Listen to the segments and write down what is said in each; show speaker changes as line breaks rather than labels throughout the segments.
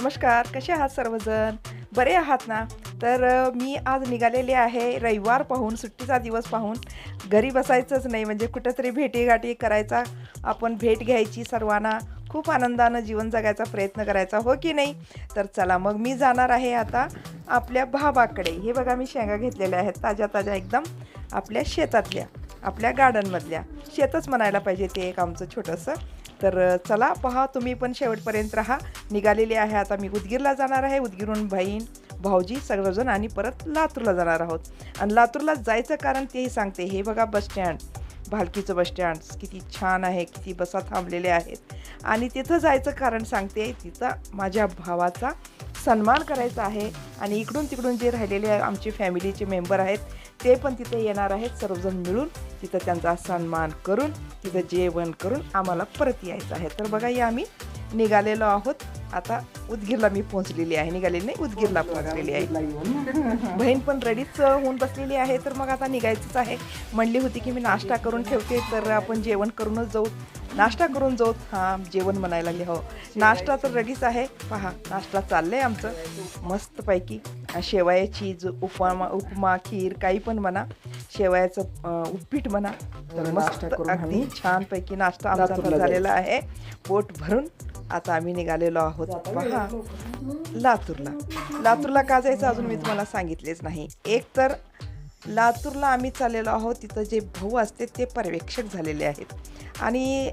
नमस्कार कसे आहात सर्वजण? बरे आहात ना? तर मी आज निघालेले आहे रविवार पाहून सुट्टीचा दिवस पाहून. घरी बसायचंच नाही म्हणजे कुठंतरी भेटीगाठी करायचा. आपण भेट घ्यायची सर्वांना. खूप आनंदानं जीवन जगायचा प्रयत्न करायचा हो की नाही? तर चला मग मी जाणार आहे आता आपल्या भावाकडे हे बघा मी शेंगा घेतलेल्या आहेत ताज्या ताज्या एकदम. आपल्या शेतातल्या आपल्या गार्डनमधल्या शेतच म्हणायला पाहिजे ते एक आमचं छोटंसं. तर चला पहा तुम्ही पण शेवटपर्यंत राहा. निघालेली आहे आता मी उदगीरला जाणार आहे. उदगीरून बहीण भाऊजी सगळंजण आणि परत लातूरला जाणार आहोत. आणि लातूरला जायचं कारण तेही सांगते. हे बघा बसस्टँड भालकीचं बस स्टँड. किती छान आहे किती बसा थांबलेल्या आहेत. आणि तिथं जायचं कारण सांगते तिथं माझ्या भावाचा सन्मान करायचा आहे. आणि इकडून तिकडून जे राहिलेले आमचे फॅमिलीचे मेंबर आहेत ते पण तिथे येणार आहेत सर्वजण मिळून. तिथं त्यांचा सन्मान करून तिथं जेवण करून आम्हाला परत यायचं आहे. तर बघा या आम्ही निघालेलो आहोत. आता उदगीरला मी पोहोचलेली आहे. निघालेली नाही उदगीरला पोहोचलेली आहे. बहीण पण रेडीच होऊन बसलेली आहे. तर मग आता निघायचंच आहे. म्हणली होती की मी नाश्ता करून ठेवते. तर आपण जेवण करूनच जाऊ. नाश्ता करून जाऊ हां जेवण म्हणायला लागले हो. नाश्ता तर रेडीच आहे. पहा नाश्ता चाललंय आमचं. मस्तपैकी. शेवयाची जो उपमा उपमा खीर काही पण म्हणा. शेवयाचं उपीट म्हणा. तर मस्त अगदी छानपैकी नाश्ता आमचा झालेला आहे. पोट भरून आता आम्ही निघालेलो आहोत. पहा. लातूरला. लातूरला का जायचं अजून मी तुम्हाला सांगितलेच नाही. एक तर लातूरला आम्ही चाललेलो आहोत. तिथं जे भाऊ असते ते पर्यवेक्षक झालेले आहेत. आणि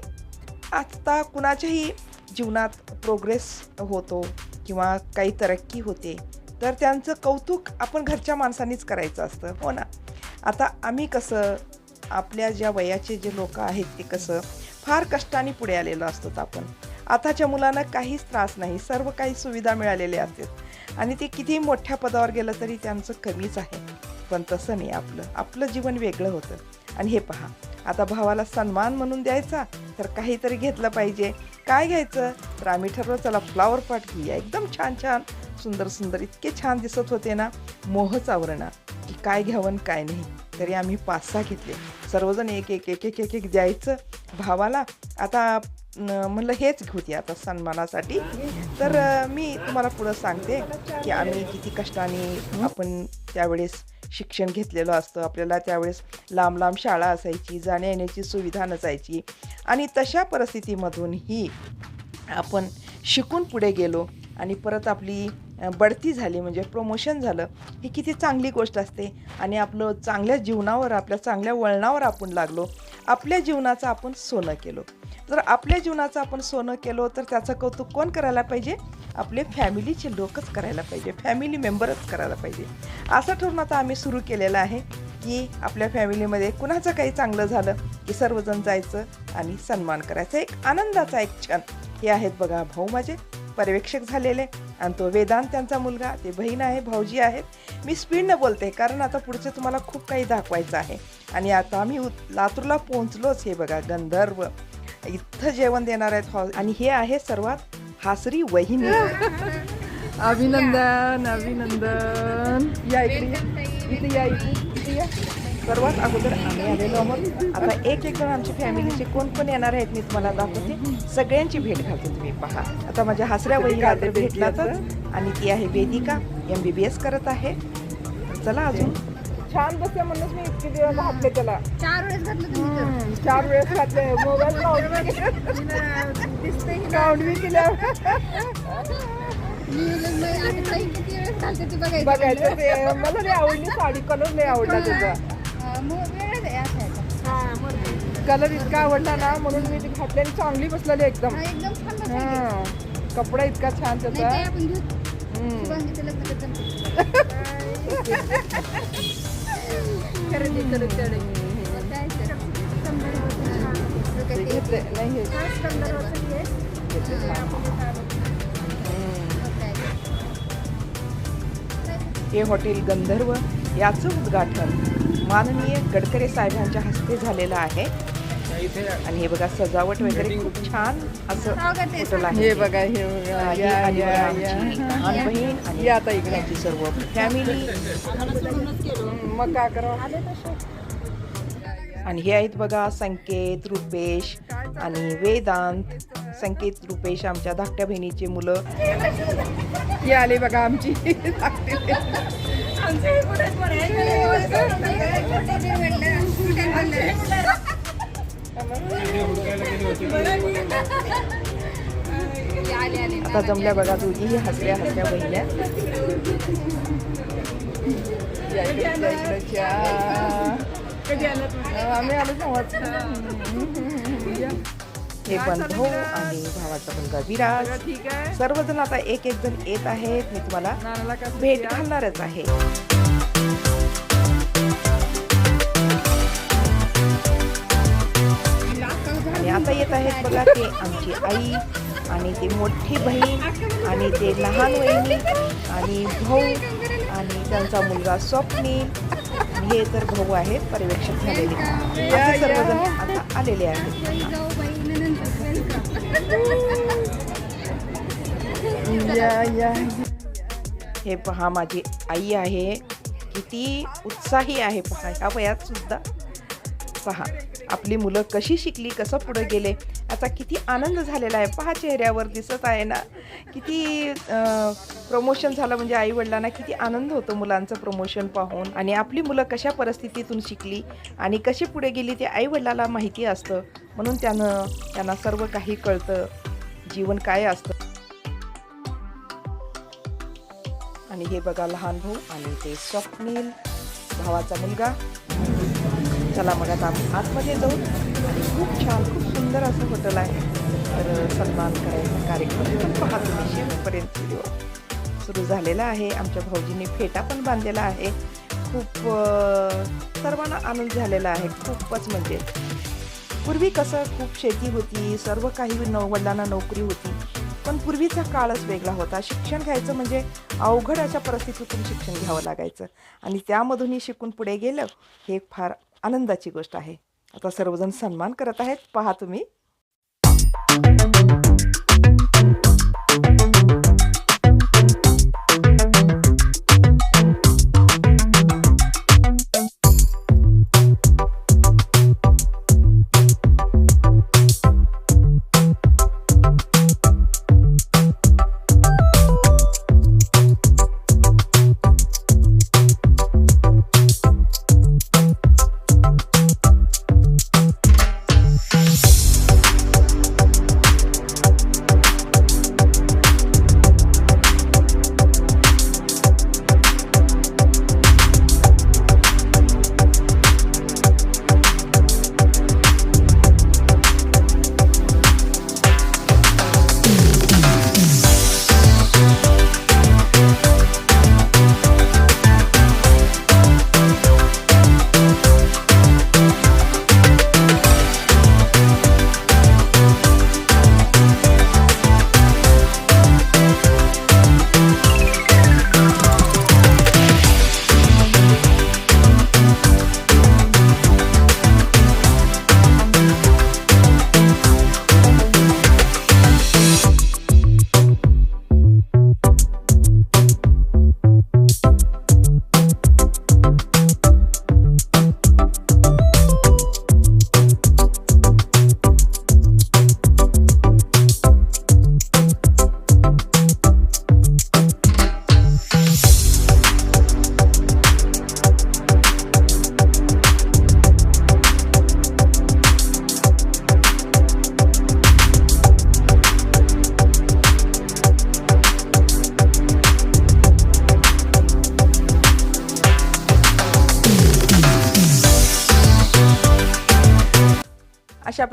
आता कुणाच्याही जीवनात प्रोग्रेस होतो किंवा काही तरक्की होते तर त्यांचं कौतुक आपण घरच्या माणसांनीच करायचं असतं. हो ना? आता आम्ही कसं आपल्या ज्या वयाचे जे लोक आहेत ते कसं फार कष्टाने पुढे आलेलो असतो आपण. आताच्या मुलांना काहीच त्रास नाही सर्व काही सुविधा मिळालेल्या असतात. आणि ते किती मोठ्या पदावर गेलं तरी त्यांचं कमीच आहे. पण तसं नाही आपलं. आपलं जीवन वेगळं होतं. आणि हे पहा आता भावाला सन्मान म्हणून द्यायचा तर काहीतरी घेतलं पाहिजे. काय घ्यायचं? तर आम्ही ठरवलं चला फ्लावर पॉट घेऊया. एकदम छान छान. सुंदर सुंदर. इतके छान दिसत होते ना मोहच आवरणा. की काय घ्यावं काय नाही. तरी आम्ही पाच सहा घेतले. सर्वजण एक एक एक एक एक एक द्यायचं. भावाला आता म्हणलं हेच घेऊया आता सन्मानासाठी. तर मी तुम्हाला पुढं सांगते की आम्ही किती कष्टाने आपण त्यावेळेस शिक्षण घेतलेलं असतं. आपल्याला त्यावेळेस लांब लांब शाळा असायची जाण्या येण्याची सुविधा नसायची. आणि तशा परिस्थितीमधूनही आपण शिकून पुढे गेलो आणि परत आपली बढती झाली म्हणजे प्रमोशन झालं ही किती चांगली गोष्ट असते. आणि आपलं चांगल्या जीवनावर आपल्या चांगल्या वळणावर आपण लागलो. आपल्या जीवनाचं आपण सोनं केलो. जर आपल्या जीवनाचं आपण सोनं केलो तर त्याचं कौतुक कोण करायला पाहिजे? आपले फॅमिलीचे लोकच करायला पाहिजे. फॅमिली मेंबरच करायला पाहिजे. असं ठरून आता आम्ही सुरू केलेलं आहे की आपल्या फॅमिलीमध्ये कुणाचं काही चांगलं झालं की सर्वजण जायचं आणि सन्मान करायचा. एक आनंदाचा एक क्षण हे आहेत बघा भाऊ माझे. पर्यवेक्षक झालेले आणि तो वेदांत त्यांचा मुलगा ते बहीण आहे भाऊजी आहेत. मी स्पीडनं बोलते कारण आता पुढचं तुम्हाला खूप काही दाखवायचं आहे. आणि आता आम्ही उत- लातूरला पोहोचलोच हे बघा गंधर्व. इथं जेवण देणार आहेत हॉल आणि हे आहे सर्वात हासरी वहिनी. अभिनंदन अभिनंदन. या इकडे इथे या इथे या. सर्वात अगोदर आम्ही आलेलो आहोत. आता एक एक जण आमच्या फॅमिलीचे कोण कोण येणार आहेत मी तुम्हाला दाखवते. सगळ्यांची भेट घालते तुम्ही पहा. आता माझ्या हसऱ्या वहिनी आता भेटलातच आणि ती आहे Vedika M B B S करत आहे. चला अजून. छान बसते म्हणूनच मी इतके दिवस घातले त्याला.
चार वेळेस घातलं तुम्ही तर.
चार वेळेस घातले. मोबाईल केल्या
बघायचं.
बघायचं ते. मला लई आवडली साडी. कलर लई आवडला त्याचा कलर इतका आवडला ना म्हणून मी ती घातली आणि चांगली बसलेली एकदम.
हा.
कपडा इतका छान त्याचा. घेतले नाही. हे हॉटेल गंधर्व याचं उद्घाटन. माननीय गडकरी साहेबांच्या हस्ते झालेलं आहे. आणि हे बघा सजावट वगैरे खूप छान असं हॉटेल आहे
हे बघा हे बघा. आता इकडे.
सर्व. फॅमिली
मग काय करावं
आणि हे आहेत बघा संकेत रुपेश आणि वेदांत. संकेत रुपेश आमच्या धाकट्या बहिणीचे मुलं. ही आले बघा आमची. आता जमल्या बघा दोघीही हसऱ्या हसऱ्या बहिण्या या इकडच्या, इकडच्या. अं, आम्ही आलो तेव्हाच. हे बंधू आणि भावाचा मुलगा विराज. सर्वजण आता एक एक जण येत आहेत. मी तुम्हाला भेट घालणारच आहे. आणि आता येत आहेत बघा ते आमची आई आणि ती मोठी बहीण आणि ते लहान वहिनी आणि भाऊ आणि त्यांचा मुलगा स्वप्नी. हे तर भाऊ आहेत. पर्यवेक्षक झालेले. असे सर्वजण आता आलेले आहेत. या या हे पहा माझी आई आहे. किती उत्साही आहे पहा ह्या वयात सुद्धा. पहा आपली मुलं कशी शिकली कसं पुढे गेले आता किती आनंद झालेला आहे. पहा चेहऱ्यावर दिसत आहे ना. किती प्रमोशन झालं म्हणजे आईवडिलांना किती आनंद होतो मुलांचं प्रमोशन पाहून. आणि आपली मुलं कशा परिस्थितीतून शिकली आणि कशी पुढे गेली ते आईवडिलाला माहिती असतं. म्हणून त्यानं त्यांना सर्व काही कळतं जीवन काय असतं. आणि हे बघा लहान भाऊ आणि ते स्वप्नील भावाचा मुलगा. चला मग आता आम्ही आतमध्ये जाऊ. आणि खूप छान खूप सुंदर असं हॉटेल आहे. तर सन्मान करायचा कार्यक्रम पण पहा तुम्ही शेवटपर्यंत व्हिडिओ सुरू झालेला आहे. आमच्या भाऊजींनी फेटा पण बांधलेला आहे. खूप सर्वांना आनंद झालेला आहे. खूपच म्हणजे. पूर्वी कसं खूप शेती होती सर्व काही नव वडिलांना नोकरी होती पण पूर्वीचा काळच वेगळा होता. शिक्षण घ्यायचं म्हणजे अवघड अशा परिस्थितीतून शिक्षण घ्यावं लागायचं. आणि त्यामधूनही शिकून पुढे गेलं हे एक फार आनंदाची गोष्ट आहे. आता सर्वजण सन्मान करत आहेत. पहा तुम्ही.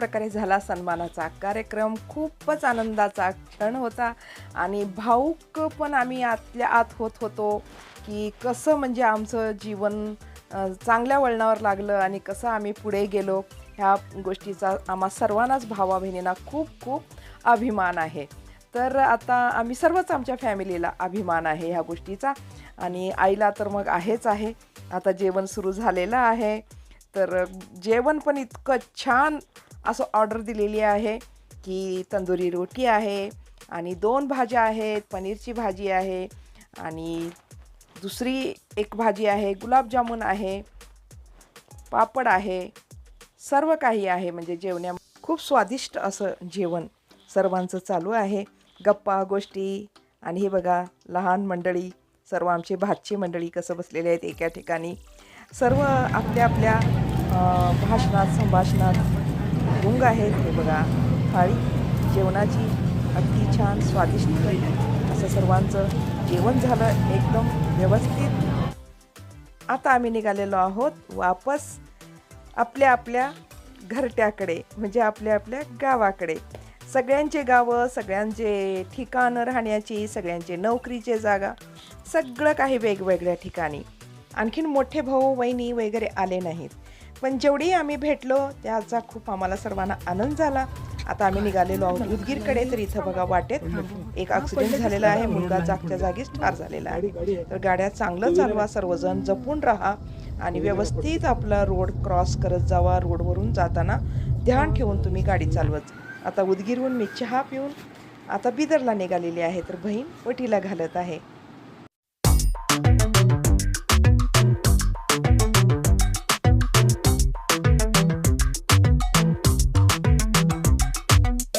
प्रकारे झाला सन्मानाचा कार्यक्रम. खूपच आनंदाचा क्षण होता आणि भाऊक पण आम्ही आतल्या आत होत होतो की कसं म्हणजे आमचं जीवन चांगल्या वळणावर लागलं आणि कसं आम्ही पुढे गेलो ह्या गोष्टीचा आम्हा सर्वांनाच भावा बहिणींना खूप खूप अभिमान आहे. तर आता आम्ही सर्वच आमच्या फॅमिलीला अभिमान आहे ह्या गोष्टीचा आणि आईला तर मग आहेच आहे. आता जेवण सुरू झालेलं आहे. तर जेवण पण इतकं छान असं ऑर्डर दिलेली आहे की तंदुरी रोटी आहे आणि दोन भाज्या आहेत पनीरची भाजी आहे आणि दुसरी एक भाजी आहे गुलाबजामुन आहे पापड आहे सर्व काही आहे. म्हणजे जेवण्या खूप स्वादिष्ट असं जेवण सर्वांचं चालू आहे. गप्पा गोष्टी आणि हे बघा लहान मंडळी सर्व आमचे भातची मंडळी कसं बसलेले आहेत एका ठिकाणी. सर्व आपल्या आपल्या भाषणात संभाषणात गुंग आहेत. हे बघा थाळी जेवणाची अगदी छान स्वादिष्ट असं सर्वांचं जेवण झालं एकदम व्यवस्थित. आता आम्ही निघालेलो आहोत वापस आपल्या आपल्या घरट्याकडे म्हणजे आपल्या आपल्या गावाकडे. सगळ्यांचे गावं सगळ्यांचे ठिकाणं राहण्याची सगळ्यांचे नोकरीचे जागा सगळं काही वेगवेगळ्या ठिकाणी. आणखीन मोठे भाऊ वहिनी वगैरे आले नाहीत. पण जेवढी आम्ही भेटलो त्याचा खूप आम्हाला सर्वांना आनंद झाला. आता आम्ही निघालेलो आहोत उदगीरकडे तर इथं बघा वाटेत. एक ॲक्सिडेंट झालेला आहे मुलगा जागच्या जागीच ठार झालेला आहे. तर गाड्या चांगलं चालवा सर्वजण जपून राहा आणि व्यवस्थित आपला रोड क्रॉस करत जावा. रोडवरून जाताना ध्यान ठेवून तुम्ही गाडी चालवत आता उदगीरहून मी चहा पिऊन आता बिदरला निघालेली आहे तर बहीण वटीला घालत आहे.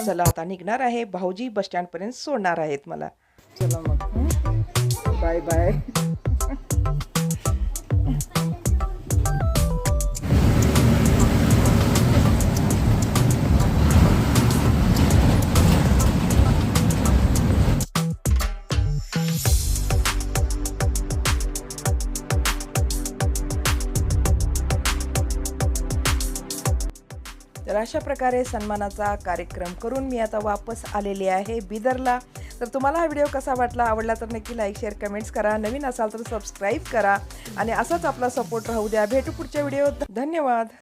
चला आता निघणार आहे. भाऊजी बस स्टँड पर्यंत सोडणार आहेत मला.
चला मग. Bye bye.
तर अशा प्रकारे सन्मानाचा कार्यक्रम करून मी आता वापस आलेली आहे बिदरला. तर तुम्हाला हा व्हिडिओ कसा वाटला आवडला तर नक्की लाईक शेअर कमेंट्स करा. नवीन असाल तर सबस्क्राईब करा. आणि असाच आपला सपोर्ट राहू द्या. भेटू पुढच्या व्हिडिओ धन्यवाद.